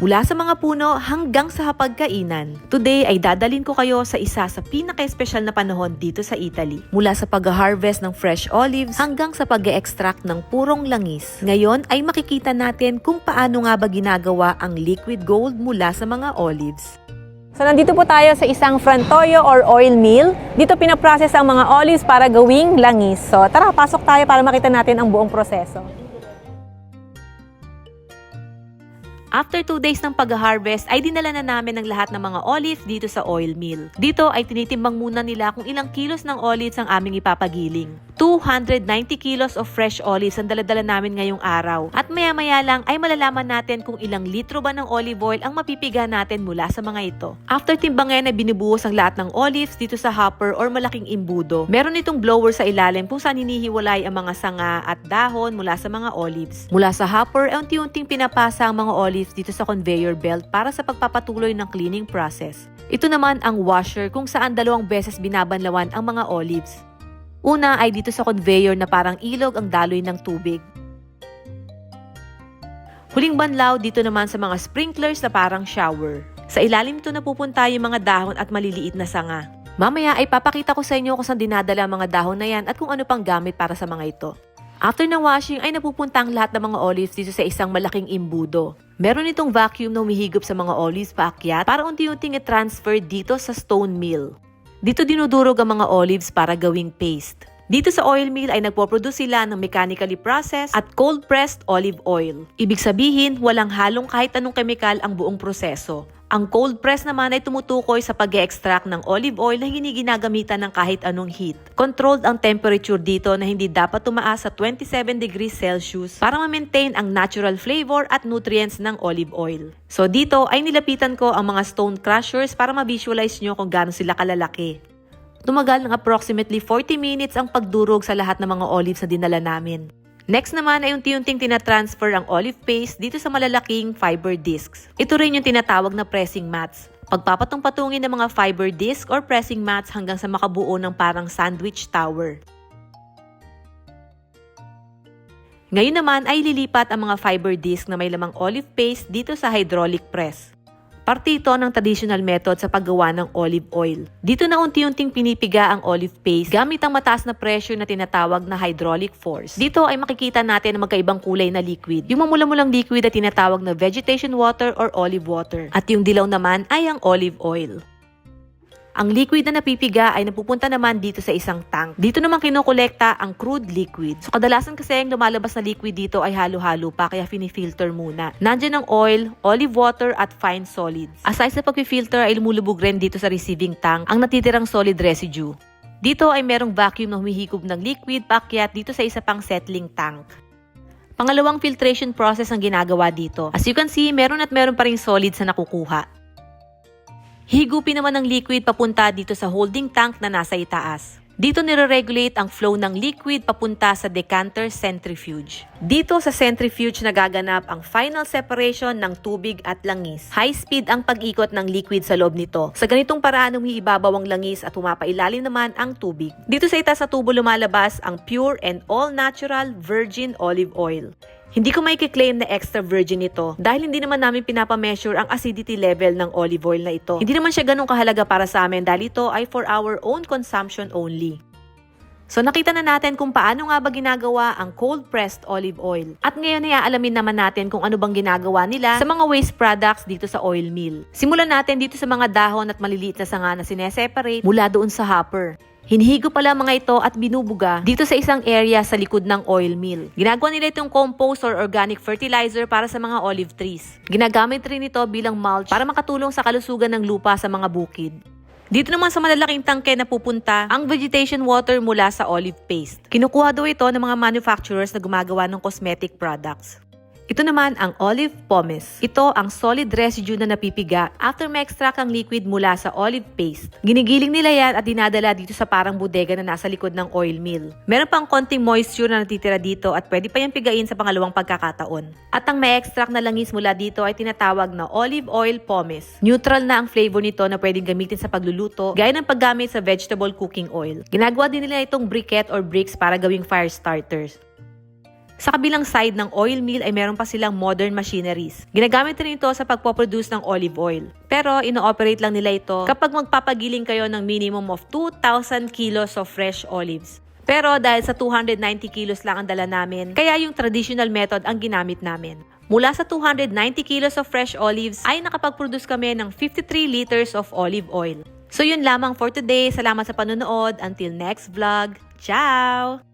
Mula sa mga puno hanggang sa hapagkainan. Today ay dadalin ko kayo sa isa sa pinaka-espesyal na panahon dito sa Italy. Mula sa pag-harvest ng fresh olives hanggang sa pag extract ng purong langis. Ngayon ay makikita natin kung paano nga ba ginagawa ang liquid gold mula sa mga olives. So nandito po tayo sa isang frantoyo or oil mill. Dito pinaprocess ang mga olives para gawing langis. So tara, pasok tayo para makita natin ang buong proseso. After 2 days ng pag-harvest, ay dinala na namin ang lahat ng mga olives dito sa oil mill. Dito ay tinitimbang muna nila kung ilang kilos ng olives ang aming ipapagiling. 290 kilos of fresh olives ang daladala namin ngayong araw. At maya-maya lang ay malalaman natin kung ilang litro ba ng olive oil ang mapipiga natin mula sa mga ito. After timbangin ay binubuhos ang lahat ng olives dito sa hopper or malaking imbudo. Meron itong blower sa ilalim kung saan hinihiwalay ang mga sanga at dahon mula sa mga olives. Mula sa hopper ay unti-unting pinapasa ang mga olives dito sa conveyor belt para sa pagpapatuloy ng cleaning process. Ito naman ang washer kung saan dalawang beses binabanlawan ang mga olives. Una ay dito sa conveyor na parang ilog ang daloy ng tubig. Huling banlaw dito naman sa mga sprinklers na parang shower. Sa ilalim ito napupunta yung mga dahon at maliliit na sanga. Mamaya ay papakita ko sa inyo kung saan dinadala ang mga dahon na yan at kung ano pang gamit para sa mga ito. After ng washing ay napupunta ang lahat ng mga olives dito sa isang malaking imbudo. Meron itong vacuum na humihigop sa mga olives paakyat para unti-unting i-transfer dito sa stone mill. Dito dinudurog ang mga olives para gawing paste. Dito sa oil mill ay nagpo-produce sila ng mechanically processed at cold-pressed olive oil. Ibig sabihin, walang halong kahit anong kemikal ang buong proseso. Ang cold press naman ay tumutukoy sa pag extract ng olive oil na hindi ginagamitan ng kahit anong heat. Controlled ang temperature dito na hindi dapat tumaas sa 27 degrees Celsius para ma-maintain ang natural flavor at nutrients ng olive oil. So dito ay nilapitan ko ang mga stone crushers para ma-visualize nyo kung gaano sila kalalaki. Tumagal ng approximately 40 minutes ang pagdurog sa lahat ng mga olives na dinala namin. Next naman ay unti-unting tinatransfer ang olive paste dito sa malalaking fiber discs. Ito rin yung tinatawag na pressing mats. Pagpapatong-patungin ng mga fiber disc or pressing mats hanggang sa makabuo ng parang sandwich tower. Ngayon naman ay lilipat ang mga fiber disc na may lamang olive paste dito sa hydraulic press. Parte ito ng traditional method sa paggawa ng olive oil. Dito na unti-unting pinipiga ang olive paste gamit ang mataas na pressure na tinatawag na hydraulic force. Dito ay makikita natin ang magkaibang kulay na liquid. Yung mamula-mulang liquid na tinatawag na vegetation water or olive water. At yung dilaw naman ay ang olive oil. Ang liquid na napipiga ay napupunta naman dito sa isang tank. Dito naman kinokolekta ang crude liquid. So kadalasan kasi ang lumalabas na liquid dito ay halo-halo pa kaya finifilter muna. Nandyan ang oil, olive water at fine solids. Aside sa pag-filter ay lumulubog rin dito sa receiving tank ang natitirang solid residue. Dito ay merong vacuum na humihikub ng liquid paakyat dito sa isa pang settling tank. Pangalawang filtration process ang ginagawa dito. As you can see, meron at meron pa rin solids na nakukuha. Higupin naman ng liquid papunta dito sa holding tank na nasa itaas. Dito nire-regulate ang flow ng liquid papunta sa decanter centrifuge. Dito sa centrifuge nagaganap ang final separation ng tubig at langis. High speed ang pag-ikot ng liquid sa loob nito. Sa ganitong paraan umiibabaw ang langis at humapailalim naman ang tubig. Dito sa itaas sa tubo lumalabas ang pure and all-natural virgin olive oil. Hindi ko may claim na extra virgin ito dahil hindi naman namin pinapameasure ang acidity level ng olive oil na ito. Hindi naman siya ganun kahalaga para sa amin dahil ito ay for our own consumption only. So nakita na natin kung paano nga ba ginagawa ang cold pressed olive oil. At ngayon ay aalamin naman natin kung ano bang ginagawa nila sa mga waste products dito sa oil mill. Simulan natin dito sa mga dahon at maliliit na sanga na sineseparate mula doon sa hopper. Hinihigo pala mga ito at binubuga dito sa isang area sa likod ng oil mill. Ginagawa nila itong compost or organic fertilizer para sa mga olive trees. Ginagamit rin ito bilang mulch para makatulong sa kalusugan ng lupa sa mga bukid. Dito naman sa malalaking tangke na pupunta ang vegetation water mula sa olive paste. Kinukuha daw ito ng mga manufacturers na gumagawa ng cosmetic products. Ito naman ang olive pomace. Ito ang solid residue na napipiga after ma-extract ang liquid mula sa olive paste. Ginigiling nila yan at dinadala dito sa parang bodega na nasa likod ng oil mill. Meron pang konting moisture na natitira dito at pwede pa yung pigain sa pangalawang pagkakataon. At ang ma-extract na langis mula dito ay tinatawag na olive oil pomace. Neutral na ang flavor nito na pwedeng gamitin sa pagluluto, gaya ng paggamit sa vegetable cooking oil. Ginagawa din nila itong briquette or bricks para gawing fire starters. Sa kabilang side ng oil mill ay meron pa silang modern machineries. Ginagamit rin ito sa pagpoproduce ng olive oil. Pero ino-operate lang nila ito kapag magpapagiling kayo ng minimum of 2,000 kilos of fresh olives. Pero dahil sa 290 kilos lang ang dala namin, kaya yung traditional method ang ginamit namin. Mula sa 290 kilos of fresh olives ay nakapag-produce kami ng 53 liters of olive oil. So yun lamang for today. Salamat sa panonood. Until next vlog. Ciao!